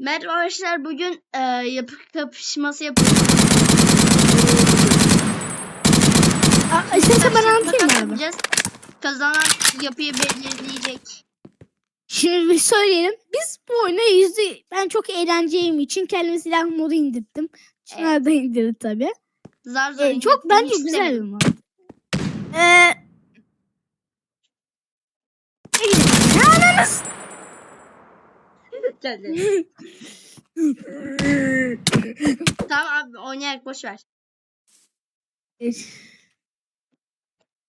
Merhaba arkadaşlar bugün e, yapı kapışması yapıyoruz. Aa, istersen ben anlatayım abi? yapacağız. Kazanan yapıyı belirleyecek. Şimdi bir söyleyelim. Biz bu oyuna yüzde ben çok eğleneceğim için kendime silah modu indirdim. Çınar da indirdi tabii. Zar zor Ee, çok bence güzel bir mod. Ee, ne bileyim, ne ananız? Tamam abi oynayarak boş ver.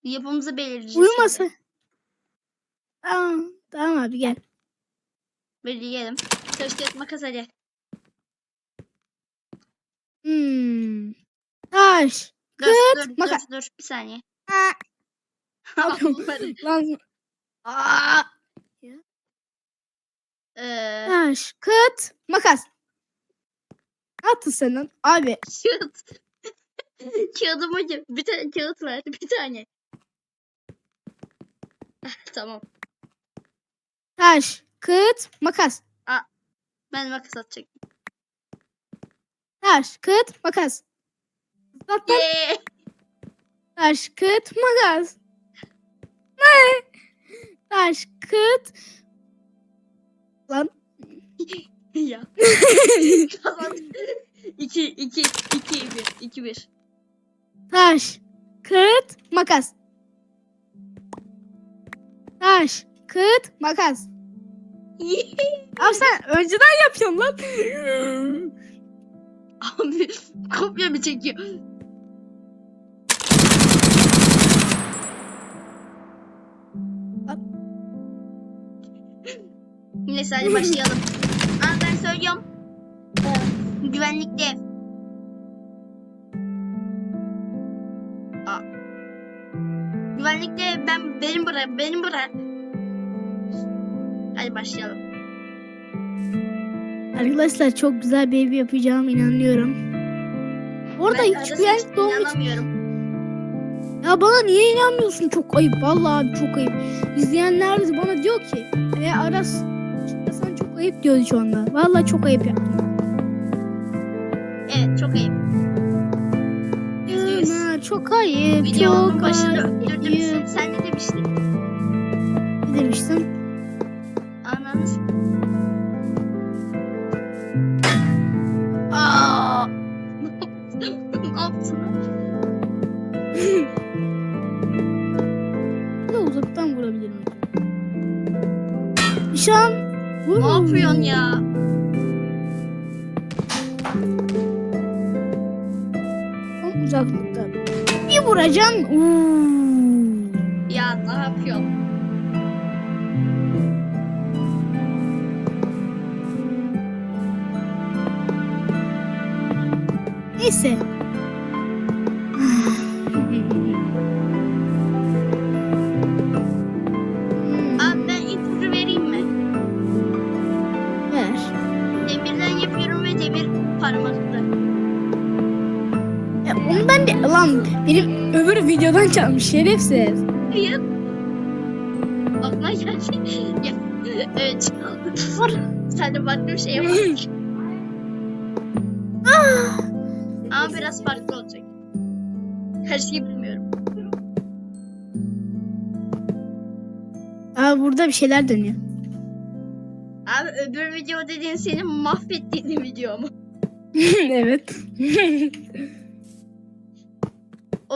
Yapımızı belirleyeceğiz. Uyuması. şimdi. Tamam, tamam abi gel. Belirleyelim. Taş kağıt makas hadi. Hmm. Taş. Dur Kağıt, dur makas. dur dur bir saniye. Bunları, Lan. Aa, eee, taş, kağıt, makas. Ne yaptın sen lan? Abi Kağıt. Kağıdım hocam. Bir tane kağıt ver. Bir tane. Ah, tamam. taş, kağıt, makas. Ben makas atacaktım. Taş, kağıt, makas. Bak. Yeee. Taş, kağıt, makas. Ne? Taş, kağıt. Lan. ya. Kazandık. 2 2 2 1 2 1. Taş, kağıt, makas. Taş, kağıt, makas. Abi sen önceden yapıyorsun lan. Abi kopya mı çekiyor? Neyse hadi başlayalım. Aa, ben söylüyorum. Ee, güvenlikte. Aa. Güvenlikte ben benim bırak benim bırak. Hadi başlayalım. Arkadaşlar çok güzel bir ev yapacağım inanıyorum. Orada Ben hiç güvenlik inanamıyorum. Ya bana niye inanmıyorsun? Çok ayıp. Vallahi abi çok ayıp. İzleyenler bana diyor ki e, Aras sen çok ayıp diyor şu anda. Vallahi çok ayıp ya. Evet çok. Yüzde yüz. Çok ayıp. Videonun çok başında ayıp. öldürdüm. Sen ne demiştin? Ne demiştim? Ananız. Aa! ne yaptın? De uzaktan vurabilirim. Nişan. Ne yapıyorsun ya? Tam uzaklıkta. Bir vuracaksın. Uuu. Ya ne yapıyorsun? Neyse. Lan benim öbür videodan çalmış şerefsiz. Hayır. Aklıma geldi. ya, evet çaldı. Var. Sen de farklı bir şey yapamadın. Ah! Ama biraz farklı olacak. Her şeyi bilmiyorum. Aa burada bir şeyler dönüyor. Abi öbür video dediğin senin mahvettiğin video mu? evet.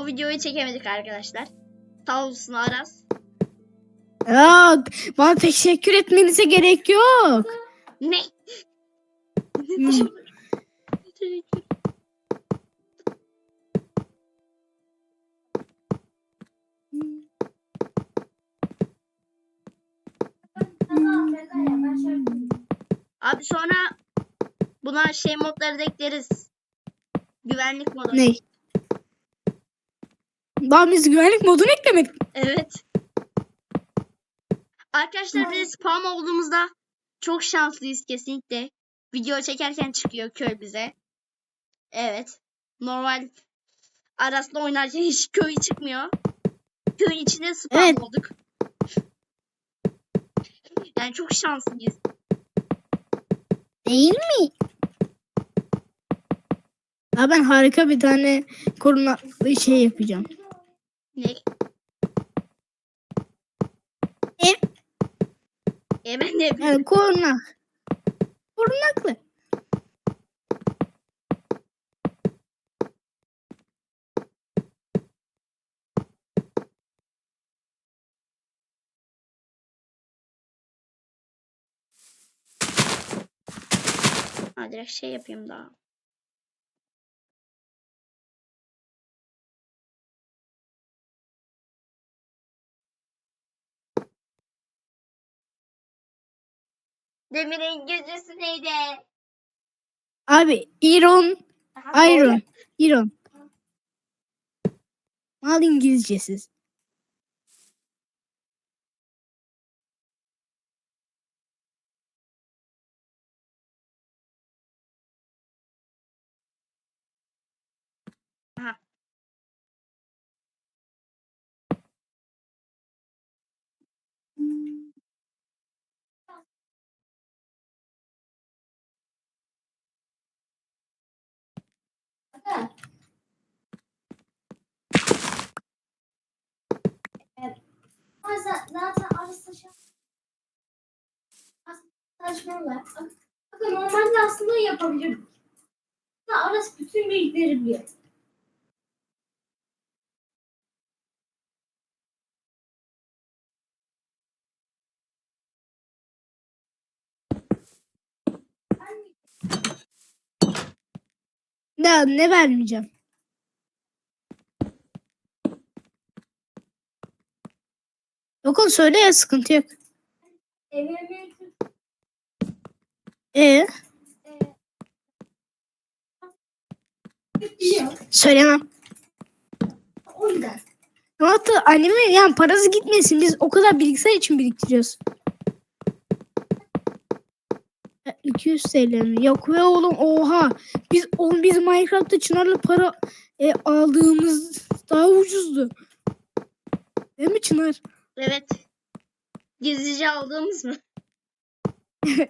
O videoyu çekemedik arkadaşlar. Sağ olsun Aras. Aa, bana teşekkür etmenize gerek yok. Ne? Hmm. Abi sonra buna şey modları da ekleriz. Güvenlik modu. Ne? Daha biz güvenlik modunu eklemedik. Evet. Arkadaşlar biz spam olduğumuzda çok şanslıyız kesinlikle. Video çekerken çıkıyor köy bize. Evet. Normal Aras'la oynarken hiç köy çıkmıyor. Köyün içinde spam Evet. olduk. Yani çok şanslıyız. Değil mi? Ya ben harika bir tane korunaklı şey yapacağım. Ne? Ev. E de yapayım. Yani korunak. Korunaklı. Ha, direkt şey yapayım daha. Demir'in gücüsü neydi? Abi Iron, Aha, Iron. Iron. Mal İngilizcesiz. Zaten arası saçmalar. Bakın normalde aslında yapabilirdik. Ama Aras bütün bilgileri biliyor. Ne, ne vermeyeceğim. Yok oğlum söyle ya sıkıntı yok. Evlenmeyi Ee, söylemem. O yüzden. Ama hatta yani parası gitmesin biz o kadar bilgisayar için biriktiriyoruz. E, 200 TL mi? Yok ve oğlum oha. Biz oğlum biz Minecraft'ta Çınar'la para e, aldığımız daha ucuzdu. Değil mi Çınar? Evet. Gizlice aldığımız mı?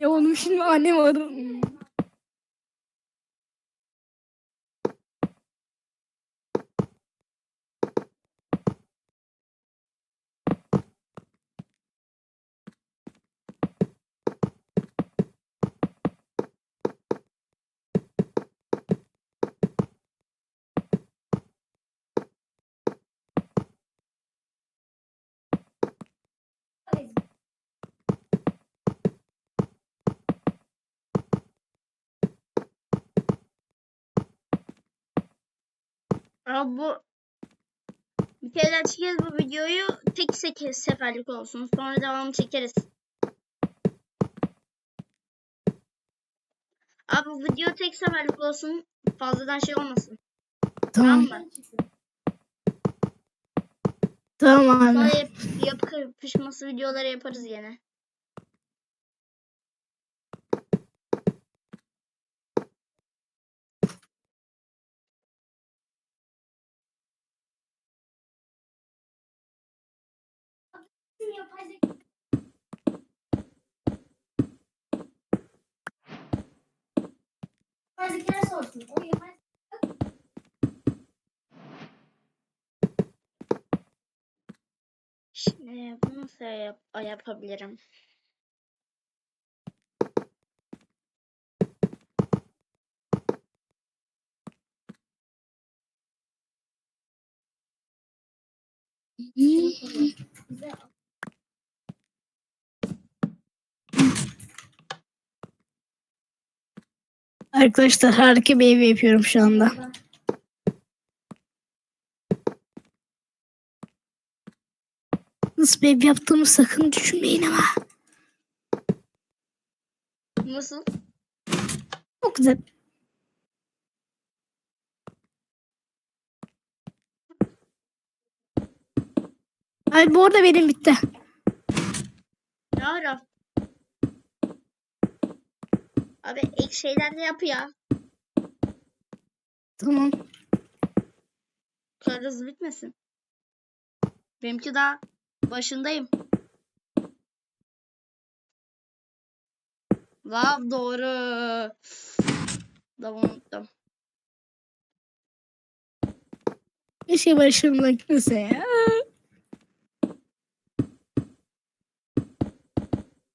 Ya oğlum şimdi annem arar. Abi bu bir kere daha çekeriz bu videoyu. Tek seferlik olsun. Sonra devamı çekeriz. Abi bu video tek seferlik olsun. Fazladan şey olmasın. Tamam Tamam. mı? Tamam. Sonra yap, yapı videoları yaparız yine. Yapay zekaya sorsun. O yapay Şimdi bunu nasıl yap yapabilirim? bize Arkadaşlar harika bir ev yapıyorum şu anda. Nasıl bir ev yaptığımı sakın düşünmeyin ama. Nasıl? Çok güzel. Ay bu arada benim bitti. Ne Abi ek şeyler de yap ya. Tamam. Kadar hızlı bitmesin. Benimki daha başındayım. Lav doğru. Lav unuttum. Keşke başımdan gitmese ya.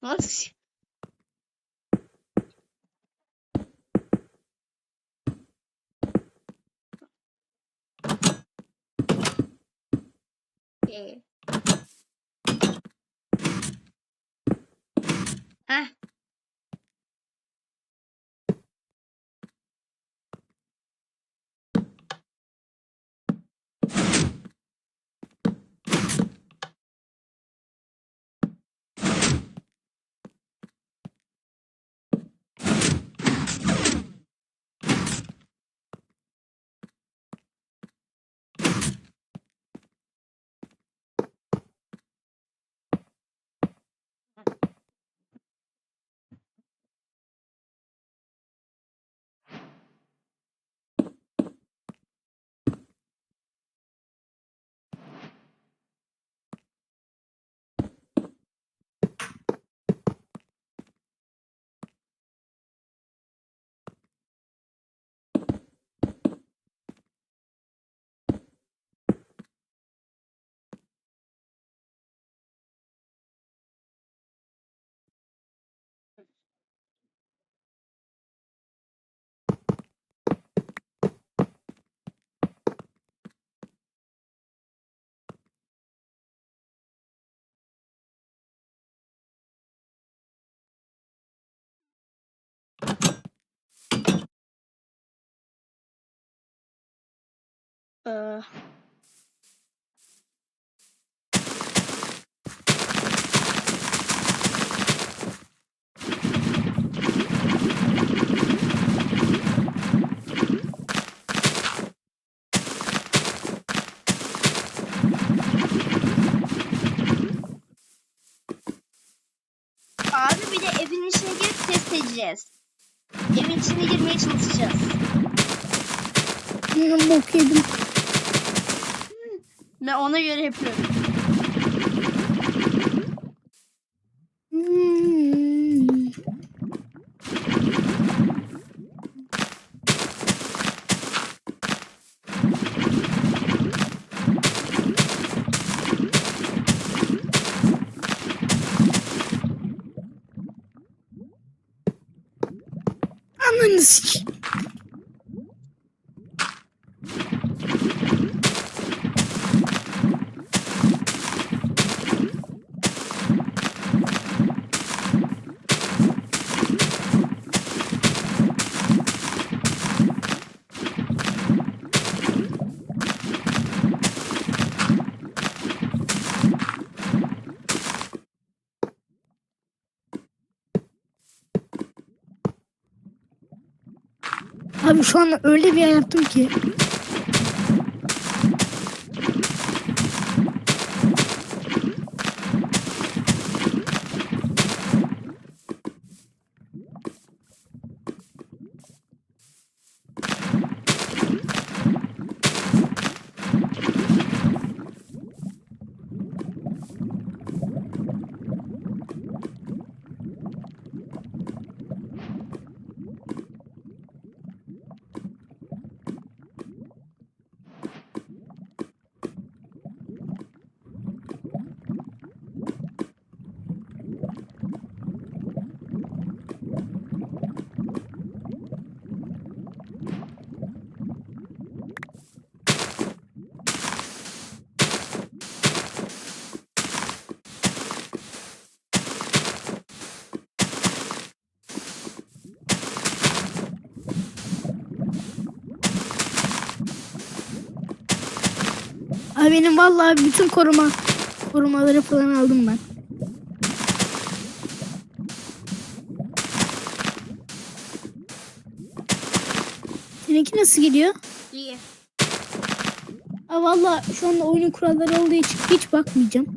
Nasıl? Ee. Heh. Ee, Abi bir de evin içine girip test edeceğiz. Evin içine girmeye çalışacağız. Ben bok. Ben ona göre yapıyorum. Hmm. Ananı sik. Abi şu an öyle bir yer yaptım ki. Abi benim vallahi bütün koruma korumaları falan aldım ben. Seninki nasıl gidiyor? İyi. Aa, valla şu anda oyunun kuralları olduğu için hiç bakmayacağım.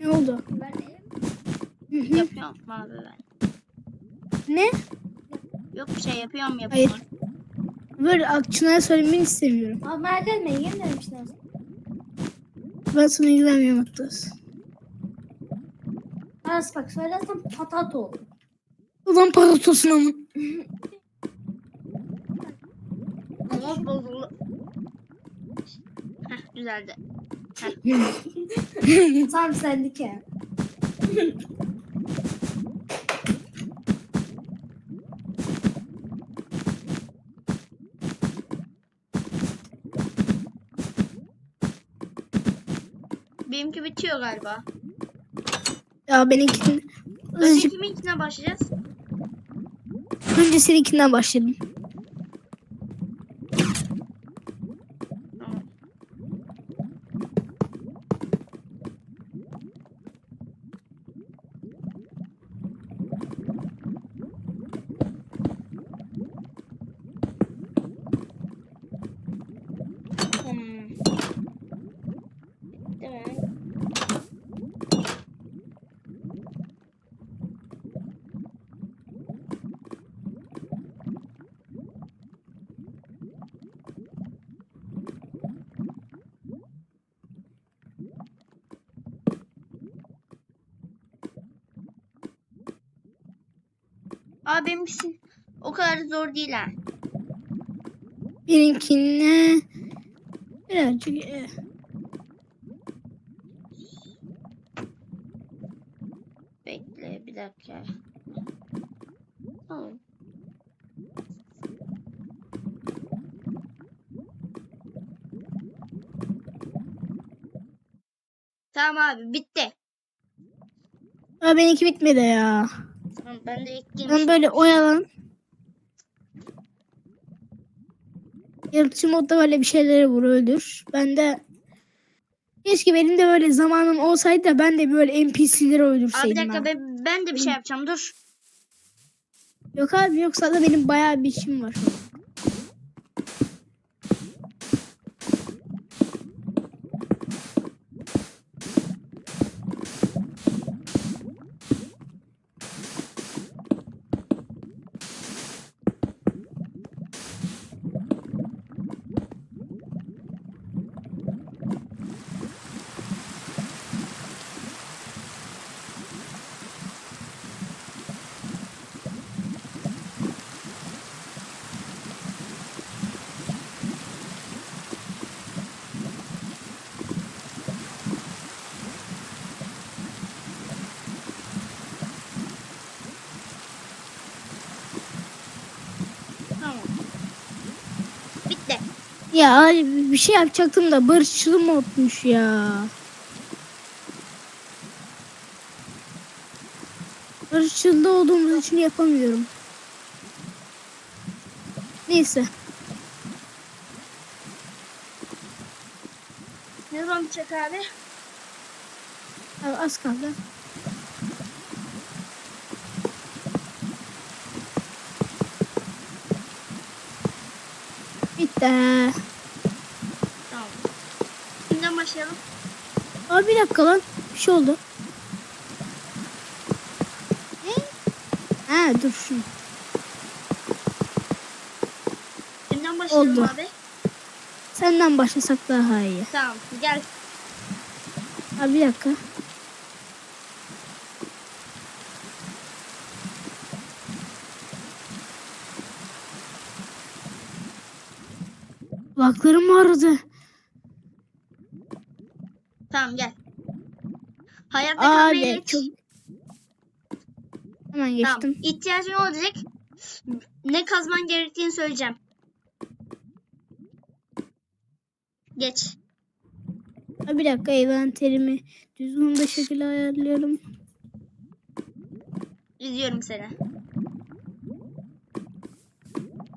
Ne oldu? Ben. Yapıyorum abi ben. ne? Yok bir şey yapıyorum yapıyorum. Hayır. Böyle Akçınar'a söylemeni istemiyorum. Abi etme yeni demişler. Ben sana güvenmiyorum Aktas. Aras bak söylersen patat olur. Ulan paratosun ama. Ama bozuldu. Heh düzeldi. Tam sendik ya. Benimki bitiyor galiba. ya benimkinin... Önce kiminkine başlayacağız? önce seninkinden başladım. Tamam. Hmm. Bitti mi? Aa benimkisi o kadar zor değil ha. Benimkine birazcık e, Bekle bir dakika. Tamam. Tamam abi bitti. Aa, benimki bitmedi ya. Ben de ekleyeyim. Ben böyle oyalan. Yaratıcı modda böyle bir şeyleri vur öldür. Ben de keşke benim de böyle zamanım olsaydı da ben de böyle NPC'leri Abi bir öldürseydim. dakika ha. ben, ben de bir şey yapacağım dur. Yok abi yoksa da benim bayağı bir işim var. Tamam. Bitti. Ya abi bir şey yapacaktım da barışçıl modmuş ya. Barışçılda olduğumuz için yapamıyorum. Neyse. Ne zaman bitecek abi? Abi az kaldı. Bitti. Tamam. Kimden başlayalım? Abi bir dakika lan. Bir şey oldu. Ne? Ha dur şunu. Kimden başlayalım Oldu. abi? Senden başlasak daha iyi. Tamam gel. Abi bir dakika. Kulaklarım ağrıdı. Tamam gel. Hayatta kalmayı Abi geç. çok... Hemen Tamam. geçtim. İhtiyacın olacak. Ne kazman gerektiğini söyleyeceğim. Geç. Bir dakika envanterimi düzgün bir şekilde ayarlıyorum. İzliyorum seni.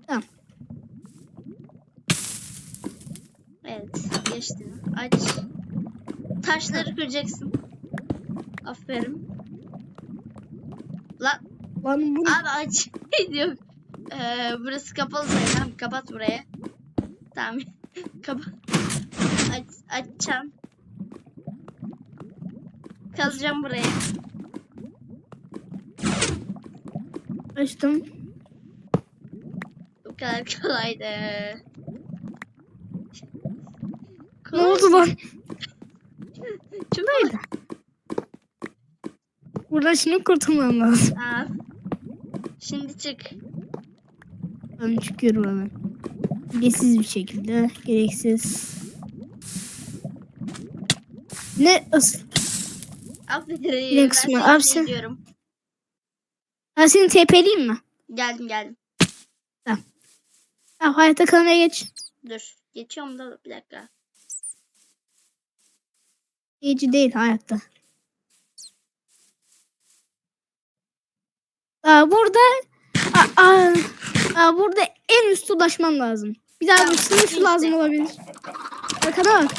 Tamam. Evet. Geçtin. Aç. Taşları kıracaksın. Aferin. Lan Lan bu abi aç. Yok. Ee, burası kapalı sayın. Tamam kapat burayı. Tamam. kapat. Aç, açacağım. kazacağım buraya. Açtım. Bu kadar kolaydı. Ne oldu lan? Neydi? Buradan şimdi kurtulmam lazım. Aa. Şimdi çık. Ben çıkıyorum hemen. Gereksiz bir şekilde. Gereksiz. Ne? Asıl. Bir Ben kısmı, seni abi sen- izliyorum. Ha seni TP'leyeyim mi? Geldim geldim. Ha hayatta kalmaya geç. Dur. Geçiyorum da bir dakika. İyici değil hayatta. Aa, burada aa, aa, aa, burada en üst ulaşmam lazım. Bir daha sınıf işte. lazım olabilir. Arkana bak.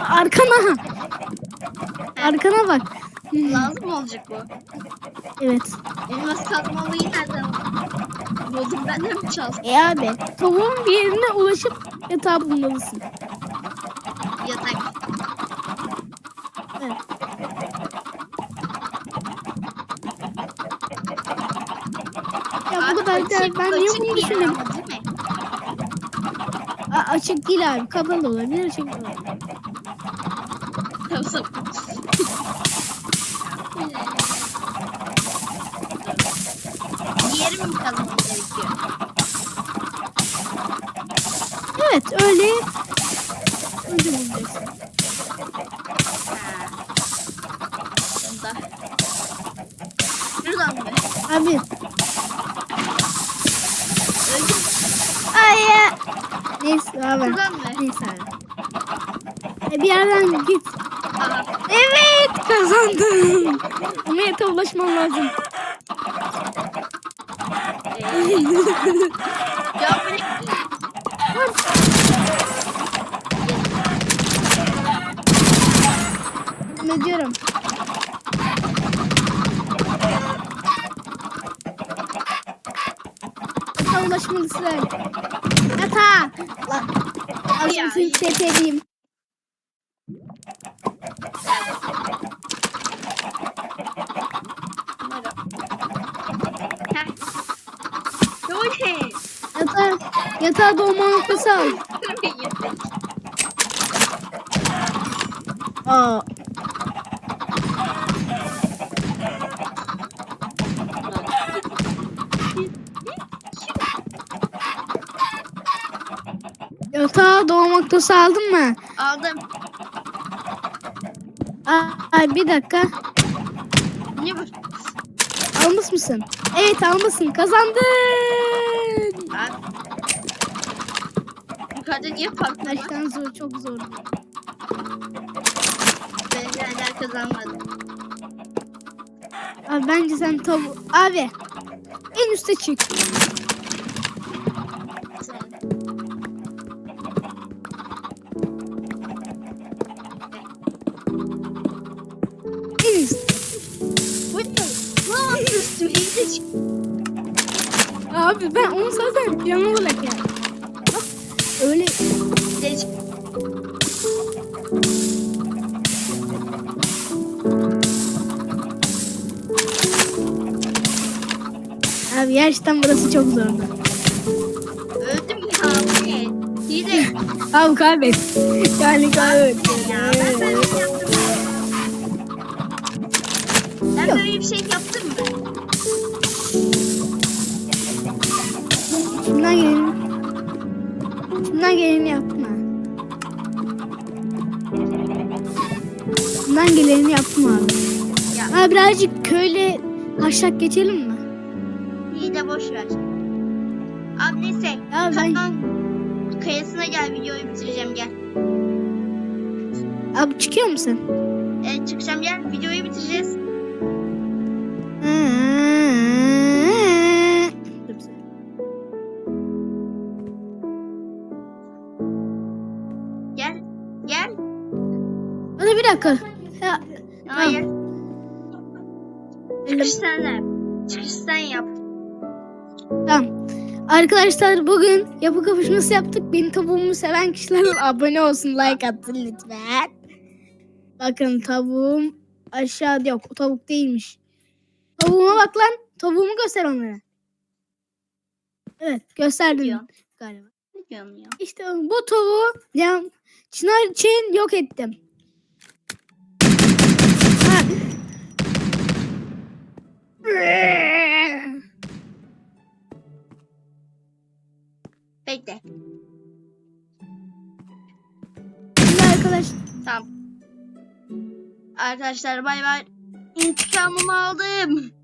Arkana. Arkana bak. Lazım olacak bu. Evet. Elmas kazmalıyı nereden buldun? Benden mi çaldın? E abi tavuğun bir yerine ulaşıp yatağı bulmalısın. Ya bu kadar açık- ben niye bunu değil? Aa, açık değil abi. Kapalı olabilir. Açık olabilir. Tamam. Diğeri mi kazmam gerekiyor? Evet öyle. Önce bulacaksın. Abi. Yatağa ulaşmalısın. Yatağa. Lan. Şimdi seni ne? Yatağa, yatağa doğma noktası al. Aa. Noktası aldın mı? Aldım. Ay, bir dakika. Niye bu? Almış mısın? Evet almışsın. Kazandın. Abi. Yukarıda niye farklı? Baştan zor çok zor. Ben hala kazanmadım. Abi bence sen tavu... Abi. En üste çık. Abi ben onu zaten plan olarak yani. Bak öyle çık. abi gerçekten burası çok zordu. Öldüm ya. Bu ne? Hile. Abi kaybet. Yani kaybet. Ya ben böyle bir şey yaptım. Ben Yok. böyle bir şey yaptım mı? Şundan geleni. Şundan geleni yapma. Şundan geleni yapma. Ya Abi birazcık köyle taşak geçelim mi? hile boş ver. Abi neyse. Ya ben kayasına gel videoyu bitireceğim gel. abi çıkıyor musun? Evet çıkacağım gel videoyu bitireceğiz. Hayır. Çıkış sen yap. Çıkış sen yap. tamam. Arkadaşlar bugün yapı kapışması yaptık. Benim tavuğumu seven kişiler abone olsun, like atsın lütfen. Bakın tavuğum aşağıda yok. O tavuk değilmiş. Tavuğuma bak lan. Tavuğumu göster onlara. Evet gösterdim Diyor. galiba. Ya? İşte bu tavuğu yani çınar için yok ettim. Ha. Bekle. Şimdi arkadaş Tamam. Arkadaşlar bay bay. İntikamımı aldım.